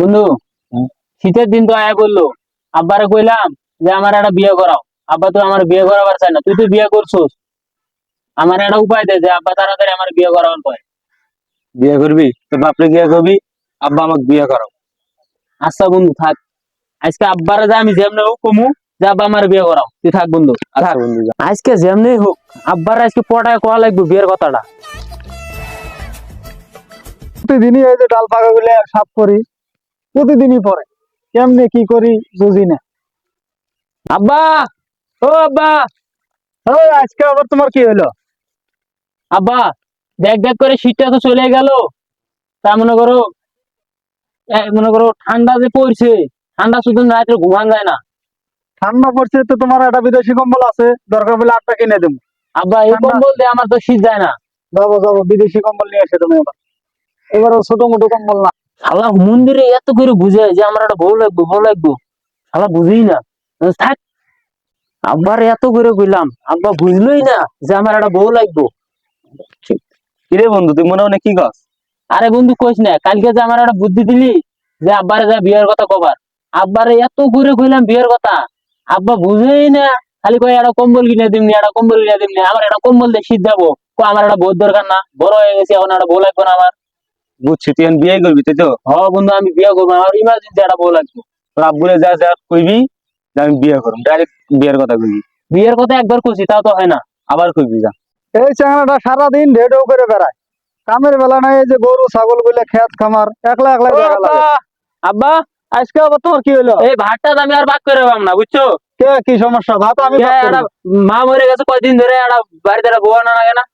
বন্ধু শীতের দিন তো আয়া বলল। আব্বারে কইলাম যে আমার একটা বিয়ে করাও। আব্বা তো আমার বিয়ে করাবার চাই না। তুই তো বিয়ে করছিস। আমার একটা উপায় দে যে আব্বা তাড়াতাড়ি আমার বিয়ে করাবার পায়। বিয়ে করবি? তোর বাপরে বিয়ে করবি? আব্বা আমাকে বিয়ে করাও। আচ্ছা বন্ধু থাক। আজকে আব্বারে যে আমি যেমনি হোক কমু যে আব্বা আমার বিয়ে করাও। তুই থাক বন্ধু। আচ্ছা বন্ধু যা। আজকে যেমনি হোক আব্বার আজকে পটায় কোয়া লাগবে বিয়ের কথাটা? প্রতিদিনই এই যে ডাল পাকা গুলো সাফ করি। প্রতিদিনই পরে কেমনে কি করি বুঝি না। আব্বা ও আব্বা ওই আজকে আবার তোমার কি হলো? আব্বা দেখ দেখ করে শীতটা তো চলে গেল। তা মনে করো মনে করো ঠান্ডা যে পড়ছে ঠান্ডা শুধু রাত্রে ঘুমান যায় না। ঠান্ডা পড়ছে তো তোমার একটা বিদেশি কম্বল আছে দরকার বলে আটটা কিনে দেবো। আব্বা এই কম্বল দিয়ে আমার তো শীত যায় না। যাব যাব বিদেশি কম্বল নিয়ে এসে তুমি এবার এবার ছোট মোটো কম্বল না। শালা মন্দিরে এত করে বুঝে যে আমার একটা বউ লাগবো বউ লাগবো। শালা বুঝেই না। থাক। আব্বার এত করে কইলাম আব্বা বুঝলোই না যে আমার একটা বউ লাগবো। কিরে বন্ধু তুই মনে মনে কি কস? আরে বন্ধু কইস না কালকে যে আমার একটা বুদ্ধি দিলি যে আব্বারে যা বিয়ের কথা কবার আব্বারে এত করে কইলাম বিয়ের কথা আব্বা বুঝেই না খালি কই একটা কম্বল কিনে দিমনি একটা কম্বল কিনে দিমনি আমার একটা কম্বল দিয়ে শীত যাব। কো আমার একটা বউর দরকার না বড় হয়ে গেছে এখন একটা বউ লাগবে না আমার। বুঝছি তুই বিয়ে করবি তাই তো হ বন্ধু আমি বিয়ে করব আমার ইমার্জেন্সি একটা বউ লাগবে। তোর আব্বুরে যা যা কইবি আমি বিয়ে করব ডাইরেক্ট বিয়ের কথা কইবি বিয়ের কথা একবার কইছি তাও তো হয় না। আবার কইবি যা। এই চ্যাংড়াটা সারাদিন ঢেউ করে বেড়ায়। কামের বেলা নাই এই যে গরু ছাগলগুলো খেত খামার একলা একলা আব্বা আজকে আবার তোমার কি হলো? এই ভাতটা আমি আর বাক করে পাবো না বুঝছ? কে কি সমস্যা? ভাত আমি ভাগ মা মরে গেছে কয়দিন ধরে একটা বাড়িতে একটা বউ আনা লাগে না।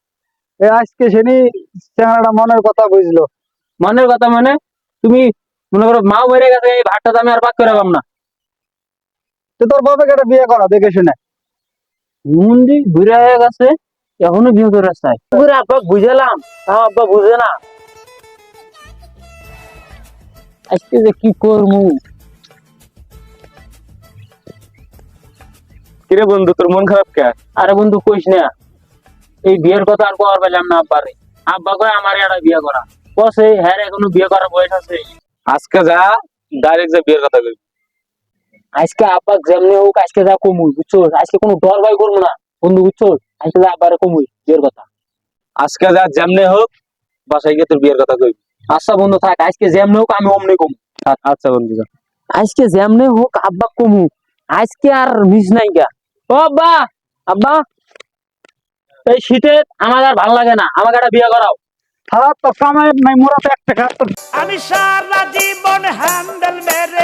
এই আজকে সেনি চ্যাংড়াটা মনের কথা বুঝলো। মনের কথা মানে তুমি মনে করো মা মরে গেছে এই ভাতটা তো আমি আর বাক করে না। তো তোর বাবাকে একটা বিয়ে করা দেখে শুনে? মন্দির ঘুরে হয়ে গেছে এখনও বিয়ে করে ঘুরে আব্বা বুঝালাম আমার আব্বা বুঝে না। আজকে যে কি করব? কিরে বন্ধু তোর মন খারাপ কে? আরে বন্ধু কইস না এই বিয়ের কথা আর কবার পেলাম না আব্বারে। আব্বা কয় আমার একটা বিয়ে করা। বসে হ্যাঁ এখনও বিয়ে করার বয়স আছে। আজকে যা ডাইরেক্ট যা বিয়ের কথা কইবি। আজকে আব্বা যেমনি হোক আজকে যা কমুই বুঝছ? আজকে কোনো ডর ভয় করব না বন্ধু বুঝছ? আজকে যা আব্বারে কমুই বিয়ের কথা। আজকে যা যেমনে হোক বাসায় গিয়ে তোর বিয়ের কথা কইবি। আচ্ছা বন্ধু থাক আজকে যেমনি হোক আমি অমনি কমু। আচ্ছা বন্ধু যা। আজকে যেমনি হোক আব্বা কমু। আজকে আর মিস নাই গা। ও আব্বা আব্বা এই শীতে আমার আর ভালো লাগে না আমাকে একটা বিয়ে করাও। আমি সারা জীবন হ্যান্ডেল মেরে